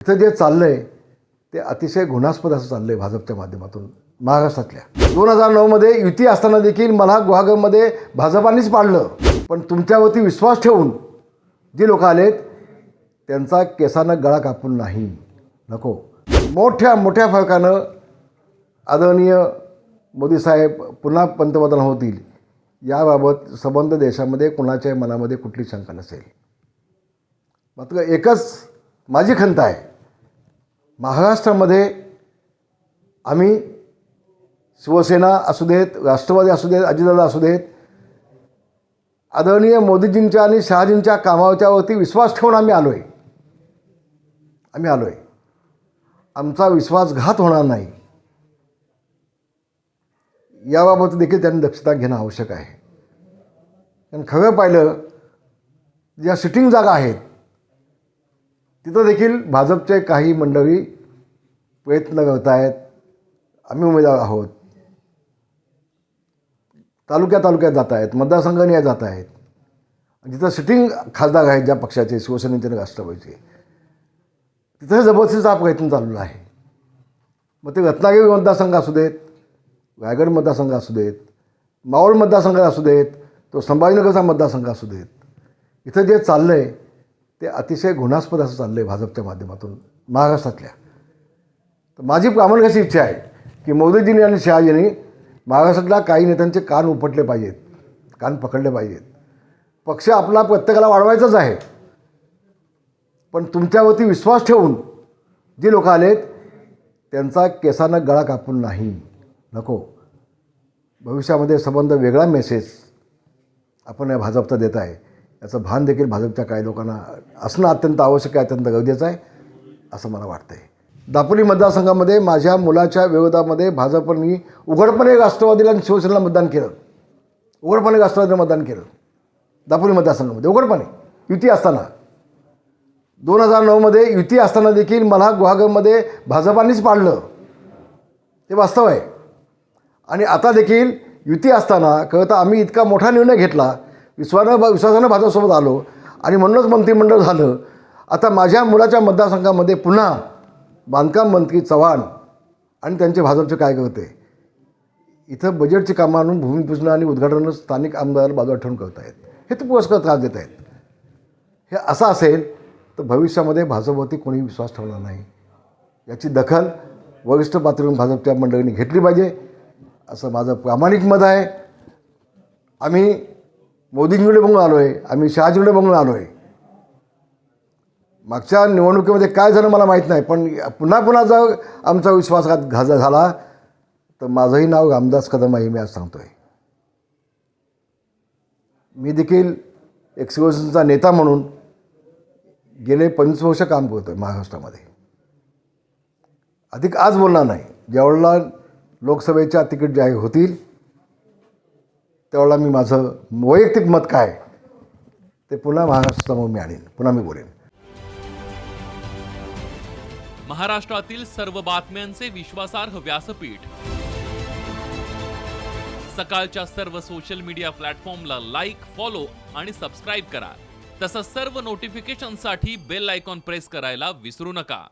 इथं जे चाललं आहे ते अतिशय घृणास्पद असं चाललं आहे भाजपच्या माध्यमातून महाराष्ट्रातल्या. दोन हजार नऊमध्ये युती असताना देखील मला गुहागरमध्ये भाजपानेच पाडलं. पण तुमच्यावरती विश्वास ठेवून जे लोक आलेत त्यांचा केसानं गळा कापून नाही. नको. मोठ्या मोठ्या फरकानं आदरणीय मोदी साहेब पुन्हा पंतप्रधान होतील याबाबत संबंध देशामध्ये कुणाच्याही मनामध्ये कुठली शंका नसेल. मात्र एकच माझी खंत आहे महाराष्ट्रामध्ये आम्ही शिवसेना असू देत राष्ट्रवादी असू देत अजितदादा असू देत आदरणीय मोदीजींच्या आणि शहाजींच्या कामाच्यावरती विश्वास ठेवून आम्ही आलो आहे आम्ही आलो आहे आमचा विश्वासघात होणार नाही. याबाबत देखील त्यांनी दक्षता घेणं आवश्यक आहे. कारण खरं पाहिलं ज्या सिटिंग जागा आहेत तिथं देखील भाजपचे काही मंडळी प्रयत्न करत आहेत आम्ही उमेदवार आहोत. तालुक्या तालुक्यात जात आहेत मतदारसंघाने जात आहेत जिथं सिटिंग खासदार आहेत ज्या पक्षाचे शिवसेनेचे आणि राष्ट्रवादीचे तिथं जबरदस्तीचा प्रयत्न चाललेला आहे. मग ते रत्नागिरी मतदारसंघ असू देत रायगड मतदारसंघ असू देत मावळ मतदारसंघ असू देत तो संभाजीनगरचा मतदारसंघ असू देत इथं जे चाललं आहे ते अतिशय घृणास्पद असं चाललं आहे भाजपच्या माध्यमातून महाराष्ट्रातल्या. तर माझी प्रामाणिक अशी इच्छा आहे की मोदीजींनी आणि शहाजींनी महाराष्ट्रातल्या काही नेत्यांचे कान उपटले पाहिजेत कान पकडले पाहिजेत. पक्ष आपला प्रत्येकाला वाढवायचाच आहे. पण तुमच्यावरती विश्वास ठेवून जे लोक आलेत त्यांचा केसानं गळा कापून नाही. नको. भविष्यामध्ये संबंध वेगळा मेसेज आपण या भाजपचा देत आहे. याचं भान देखील भाजपच्या काही लोकांना असणं अत्यंत आवश्यक आहे अत्यंत गरजेचं आहे असं मला वाटतं आहे दापोली मतदारसंघामध्ये माझ्या मुलाच्या विरोधामध्ये भाजपनी उघडपणे राष्ट्रवादीला आणि शिवसेनेला मतदान केलं. उघडपणे राष्ट्रवादीला मतदान केलं. दापोली मतदारसंघामध्ये उघडपणे. युती असताना. दोन हजार नऊमध्ये युती असताना देखील मला गुहागरमध्ये भाजपानेच पाडलं. ते वास्तव आहे. आणि आता देखील युती असताना खरं तर आम्ही इतका मोठा निर्णय घेतला विश्वानं विश्वासानं भाजपसोबत आलो. आणि म्हणूनच मंत्रिमंडळ झालं. आता माझ्या मुलाच्या मतदारसंघामध्ये पुन्हा बांधकाम मंत्री चव्हाण आणि त्यांचे भाजपचे काय करते इथं बजेटची कामं आणून भूमिपूजन आणि उद्घाटन स्थानिक आमदार बाजूला ठेवून करत आहेत हे तर पुरस्कार त्रास देत आहेत हे असं असेल तर भविष्यामध्ये भाजपवरती कोणी विश्वास ठेवणार नाही. याची दखल वरिष्ठ पातळीवरून भाजपच्या मंडळींनी घेतली पाहिजे असं माझं प्रामाणिक मत आहे. आम्ही मोदींकडे बघून आलो आहे आम्ही शहाजीकडे बघून आलो आहे मागच्या निवडणुकीमध्ये काय झालं मला माहीत नाही पण पुन्हा पुन्हा जर आमचा विश्वासघात घाजा झाला तर माझंही नाव रामदास कदम आहे मी आज सांगतो आहे मी देखील एक्सिक्युशनचा नेता म्हणून गेले पंचवीस वर्ष काम करतो आहे महाराष्ट्रामध्ये. अधिक आज बोलणार नाही. ज्यावेळेला लोकसभेच्या तिकीट जाहीर होतील त्यावेळेला मी माझं वैयक्तिक मत काय ते पुन्हा महाराष्ट्रासमोर मी आणीन. पुन्हा मी बोलेन. महाराष्ट्रातील सर्व बातम्यांचे विश्वासार्ह व्यासपीठ. सकाळच्या सर्व सोशल मीडिया प्लॅटफॉर्मला लाईक फॉलो आणि सबस्क्राईब करा. तसंच सर्व नोटिफिकेशनसाठी बेल आयकॉन प्रेस करायला विसरू नका.